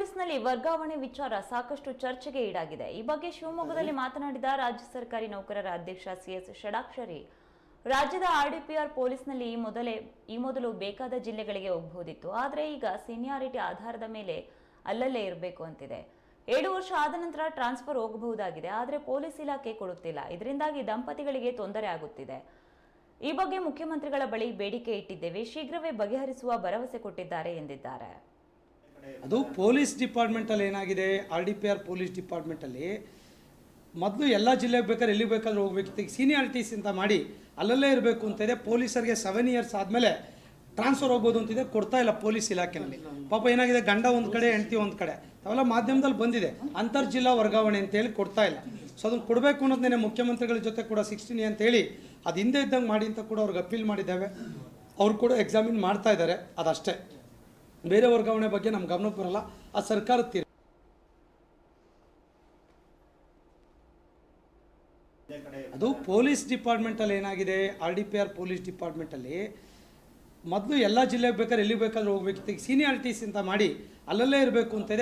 ಪೊಲೀಸ್ನಲ್ಲಿ ವರ್ಗಾವಣೆ ವಿಚಾರ ಸಾಕಷ್ಟು ಚರ್ಚೆಗೆ ಈಡಾಗಿದೆ. ಈ ಬಗ್ಗೆ ಶಿವಮೊಗ್ಗದಲ್ಲಿ ಮಾತನಾಡಿದ ರಾಜ್ಯ ಸರ್ಕಾರಿ ನೌಕರರ ಅಧ್ಯಕ್ಷ ಸಿಎಸ್ ಷಡಾಕ್ಷರಿ. ರಾಜ್ಯದ ಆರ್ಡಿಪಿಆರ್ ಪೊಲೀಸ್ನಲ್ಲಿ ಈ ಮೊದಲೇ, ಈ ಮೊದಲು ಬೇಕಾದ ಜಿಲ್ಲೆಗಳಿಗೆ ಹೋಗಬಹುದಿತ್ತು. ಆದರೆ ಈಗ ಸೀನಿಯಾರಿಟಿ ಆಧಾರದ ಮೇಲೆ ಅಲ್ಲಲ್ಲೇ ಇರಬೇಕು ಅಂತಿದೆ. ಏಳು ವರ್ಷ ಆದ ನಂತರ ಟ್ರಾನ್ಸ್ಫರ್ ಹೋಗಬಹುದಾಗಿದೆ, ಆದರೆ ಪೊಲೀಸ್ ಇಲಾಖೆ ಕೊಡುತ್ತಿಲ್ಲ. ಇದರಿಂದಾಗಿ ದಂಪತಿಗಳಿಗೆ ತೊಂದರೆ ಆಗುತ್ತಿದೆ. ಈ ಬಗ್ಗೆ ಮುಖ್ಯಮಂತ್ರಿಗಳ ಬಳಿ ಬೇಡಿಕೆ ಇಟ್ಟಿದ್ದೇವೆ. ಶೀಘ್ರವೇ ಬಗೆಹರಿಸುವ ಭರವಸೆ ಕೊಟ್ಟಿದ್ದಾರೆ ಎಂದಿದ್ದಾರೆ. ಅದು ಪೊಲೀಸ್ ಡಿಪಾರ್ಟ್ಮೆಂಟಲ್ಲಿ ಏನಾಗಿದೆ? R D P R police ಡಿಪಾರ್ಟ್ಮೆಂಟಲ್ಲಿ ಮೊದಲು ಎಲ್ಲ ಜಿಲ್ಲೆಗೆ ಬೇಕಾದ್ರೆ ಎಲ್ಲಿ ಬೇಕಾದ್ರೂ ಹೋಗ್ಬೇಕಿತ್ತು ಈಗ ಸೀನಿಯಾರಿಟೀಸ್ ಅಂತ ಮಾಡಿ ಅಲ್ಲಲ್ಲೇ ಇರಬೇಕು ಅಂತ ಇದೆ. ಪೊಲೀಸರಿಗೆ ಸೆವೆನ್ ಇಯರ್ಸ್ ಆದಮೇಲೆ ಟ್ರಾನ್ಸ್ಫರ್ ಹೋಗ್ಬೋದು ಅಂತಿದೆ ಕೊಡ್ತಾ ಇಲ್ಲ ಪೊಲೀಸ್ ಇಲಾಖೆನಲ್ಲಿ. ಪಾಪ ಏನಾಗಿದೆ? ಗಂಡ ಒಂದು ಕಡೆ, ಹೆಂಡತಿ ಒಂದು ಕಡೆ. ಅವೆಲ್ಲ ಮಾಧ್ಯಮದಲ್ಲಿ ಬಂದಿದೆ. ಅಂತರ್ ಜಿಲ್ಲಾ ವರ್ಗಾವಣೆ ಅಂತೇಳಿ ಕೊಡ್ತಾ ಇಲ್ಲ. ಸೊ ಅದನ್ನು ಕೊಡಬೇಕು ಅನ್ನೋದನ್ನೇ ಮುಖ್ಯಮಂತ್ರಿಗಳ ಜೊತೆ ಕೂಡ ಸಿಕ್ಸ್ಟೀನ್ ಅಂತೇಳಿ ಅದು ಹಿಂದೆ ಇದ್ದಂಗೆ ಮಾಡಿ ಅಂತ ಕೂಡ ಅವ್ರಿಗೆ ಅಪೀಲ್ ಮಾಡಿದ್ದೇವೆ. ಅವ್ರು ಕೂಡ ಎಕ್ಸಾಮಿನ್ ಮಾಡ್ತಾ ಇದ್ದಾರೆ. ಅದಷ್ಟೇ. ಬೇರೆ ವರ್ಗಾವಣೆ ಬಗ್ಗೆ ನಮ್ಮ ಗಮನಕ್ಕೆ ಬರಲ್ಲ. ಆ ಸರ್ಕಾರ ತೀರ್ ಅದು ಪೊಲೀಸ್ ಡಿಪಾರ್ಟ್ಮೆಂಟಲ್ಲಿ ಏನಾಗಿದೆ? R D P R police ಡಿಪಾರ್ಟ್ಮೆಂಟಲ್ಲಿ ಮೊದಲು ಎಲ್ಲ ಜಿಲ್ಲೆಗೆ ಬೇಕಾದ್ರೆ ಎಲ್ಲಿ ಬೇಕಾದ್ರೂ ಹೋಗ್ಬೇಕಿತ್ತು. ಸೀನಿಯಾರಿಟೀಸ್ ಅಂತ ಮಾಡಿ ಅಲ್ಲಲ್ಲೇ ಇರಬೇಕು ಅಂತ ಇದೆ.